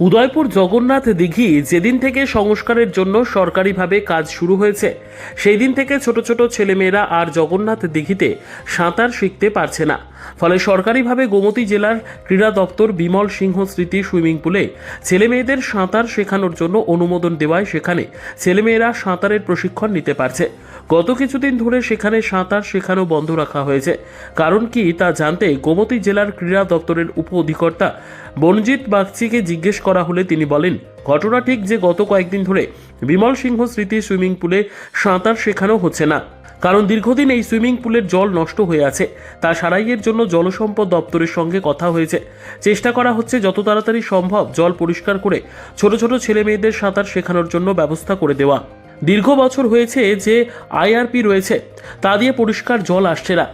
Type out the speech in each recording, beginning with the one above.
উদয়পুর জগন্নাথ দিঘি যেদিন থেকে সংস্কারের জন্য সরকারিভাবে কাজ শুরু হয়েছে, সেই দিন থেকে ছোট ছোট ছেলেমেয়েরা আর জগন্নাথ দিঘিতে সাঁতার শিখতে পারছে না। ফলে সরকারিভাবে গোমতী জেলার ক্রীড়া দপ্তর বিমল সিংহ স্মৃতি সুইমিং পুলে ছেলেমেয়েদের সাঁতার শেখানোর জন্য অনুমোদন দেওয়ায় সেখানে ছেলেমেয়েরা সাঁতারের প্রশিক্ষণ নিতে পারছে। গত কিছুদিন ধরে সেখানে সাঁতার শেখানো বন্ধ রাখা হয়েছে। কারণ কি তা জানতে গোমতী জেলার ক্রীড়া দপ্তরের উপ অধিকর্তা বনজিৎ বাগচিকে জিজ্ঞেস করা হলে তিনি বলেন, ঘটনা ঠিক যে গত কয়েকদিন ধরে বিমল সিংহ স্মৃতি সুইমিং পুলে সাঁতার শেখানো হচ্ছে না। কারণ দীর্ঘদিন এই সুইমিং পুলের জল নষ্ট হয়ে আছে। তা সারাইয়ের জন্য জলসম্পদ দপ্তরের সঙ্গে কথা হয়েছে। চেষ্টা করা হচ্ছে যত তাড়াতাড়ি সম্ভব জল পরিষ্কার করে ছোট ছোট ছেলে মেয়েদের সাঁতার শেখানোর জন্য ব্যবস্থা করে দেওয়া। দীর্ঘ বছর হয়েছে যে আইআরপি রয়েছে, তা দিয়ে পরিষ্কার জল আসছে না।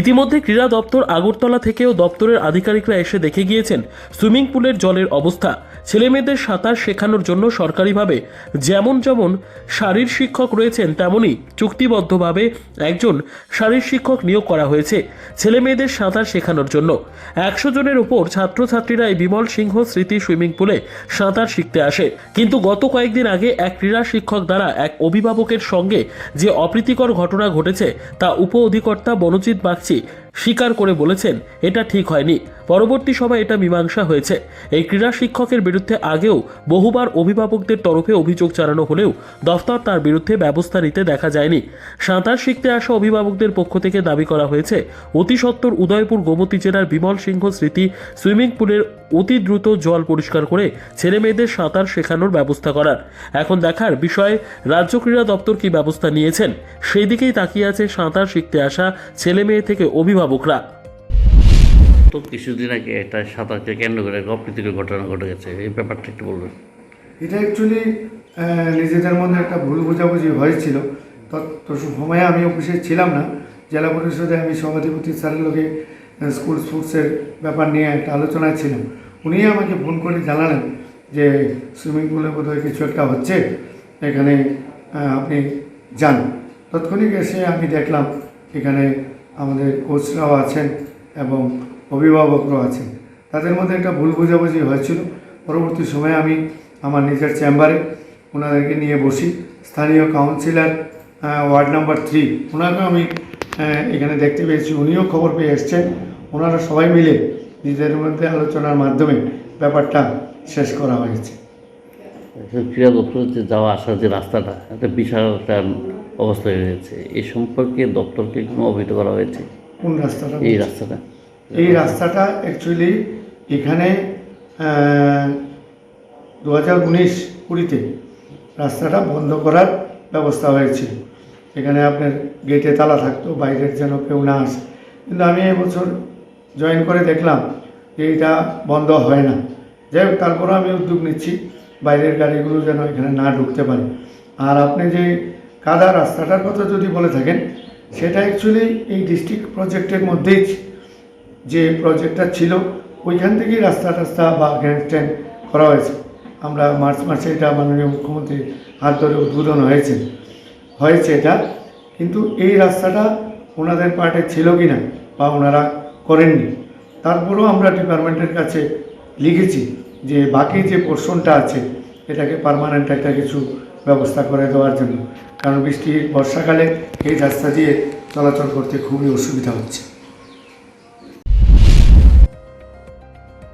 ইতিমধ্যে ক্রীড়া দপ্তর আগরতলা থেকেও দপ্তরের আধিকারিকরা এসে দেখে গিয়েছেন সুইমিং পুলের জলের অবস্থা। ছেলেমেয়েদের সাঁতার শেখানোর জন্য সরকারিভাবে যেমন যেমন শারীর শিক্ষক রয়েছেন তেমনই চুক্তিবদ্ধভাবে একজন শারীর শিক্ষক নিয়োগ করা হয়েছে ছেলেমেয়েদের সাঁতার শেখানোর জন্য। একশো জনের উপর ছাত্রছাত্রীরা এই বিমল সিংহ স্মৃতি সুইমিং পুলে সাঁতার শিখতে আসে। কিন্তু গত কয়েকদিন আগে এক ক্রীড়া শিক্ষক দ্বারা এক অভিভাবকের সঙ্গে যে অপ্রীতিকর ঘটনা ঘটেছে, তা উপ অধিকর্তা বনজিৎ বাগচি স্বীকার করে বলেছেন, এটা ঠিক হয়নি। পরবর্তী সময় এটা মীমাংসা হয়েছে। এই ক্রীড়া শিক্ষকের বিরুদ্ধে আগেও বহুবার অভিভাবকদের তরফে অভিযোগ চালানো হলেও দফতর তার বিরুদ্ধে ব্যবস্থা নিতে দেখা যায়নি। সাঁতার শিখতে আসা অভিভাবকদের পক্ষ থেকে দাবি করা হয়েছে, অতি সত্বর উদয়পুর গোমতী জেলার বিমল সিংহ স্মৃতি সুইমিং পুলের অতি দ্রুত জল পরিষ্কার করে ছেলে মেয়েদের সাঁতার শেখানোর ব্যবস্থা করার। এখন দেখার বিষয়ে রাজ্য ক্রীড়া দপ্তর কি ব্যবস্থা নিয়েছেন? সেই দিকেই তাকিয়ে আছে সাঁতার শিখতে আসা ছেলে মেয়ে থেকে অভিভাবকরা। তো কিছুদিন আগে একটা সাঁতারকে কেন্দ্র করে এক অপ্রীতিকর ঘটনা ঘটে গেছে। এই ব্যাপারটা একটু বলবেন। এটা অ্যাকচুয়ালি নিজেদের মধ্যে একটা ভুল বোঝাবুঝি হয়েছিল। তত সময়ে আমি অফিসে ছিলাম না। জেলা পরিষদে আমি সভাধিপতি স্যারের লোকে স্কুল স্পোর্টসের ব্যাপার নিয়ে একটা আলোচনায় ছিলাম। উনি আমাকে ফোন করে জানালেন যে, সুইমিং পুলে বোধহয় কিছু একটা হচ্ছে। এখানে আপনি যান। তৎক্ষণিক এসে আমি দেখলাম, এখানে আমাদের কোচরাও আছেন এবং অভিভাবকরাও আছেন। তাদের মধ্যে একটা ভুল বোঝাবুঝি হয়েছিল। পরবর্তী সময়ে আমি আমার নিজের চেম্বারে ওনাদেরকে নিয়ে বসি। স্থানীয় কাউন্সিলর ওয়ার্ড নাম্বার থ্রি ওনাকেও আমি এখানে দেখতে পেয়েছি উনিও খবর পেয়ে এসছেন। ওনারা সবাই মিলে নিজেদের মধ্যে আলোচনার মাধ্যমে ব্যাপারটা শেষ করা হয়েছে। ক্রীড়া দপ্তরের যে যাওয়া আসার যে রাস্তাটা একটা বিশাল একটা অবস্থা হয়ে গেছে। এই সম্পর্কে দপ্তরকে কোনো অবহিত করা হয়েছে? কোন রাস্তাটা? এই রাস্তাটা। এই রাস্তাটা অ্যাকচুয়ালি এখানে দু হাজার উনিশ কুড়িতে রাস্তাটা বন্ধ করার ব্যবস্থা হয়েছিল। এখানে আপনার গেটে তালা থাকতো, বাইরের যেন কেউ না আসে। কিন্তু আমি এবছর জয়েন করে দেখলাম যে এটা বন্ধ হয় না। যাই হোক, তারপরেও আমি উদ্যোগ নিচ্ছি, বাইরের গাড়িগুলো যেন এখানে না ঢুকতে পারে। আর আপনি যে কাদা রাস্তাটার কথা যদি বলে থাকেন, সেটা অ্যাকচুয়ালি এই ডিস্ট্রিক্ট প্রজেক্টের মধ্যেই যে প্রজেক্টটা ছিল, ওইখান থেকেই রাস্তা টাস্তা বা গ্র্যান্ড করা হয়েছে। আমরা মার্চ মাসে এটা মাননীয় মুখ্যমন্ত্রীর হাত ধরে উদ্বোধন হয়েছে। হয়েছে এটা, কিন্তু এই রাস্তাটা ওনাদের পার্টে ছিল কি না বা ওনারা করেননি, তারপরেও আমরা ডিপার্টমেন্টের কাছে লিখেছি যে বাকি যে পোর্শনটা আছে, এটাকে পারমানেন্ট একটা কিছু ব্যবস্থা করে দেওয়ার জন্য। কারণ বৃষ্টি, বর্ষাকালে এই রাস্তা দিয়ে চলাচল করতে খুবই অসুবিধা হচ্ছে।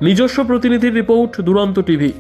নিজস্ব প্রতিনিধির রিপোর্ট, দুরন্ত টিভি।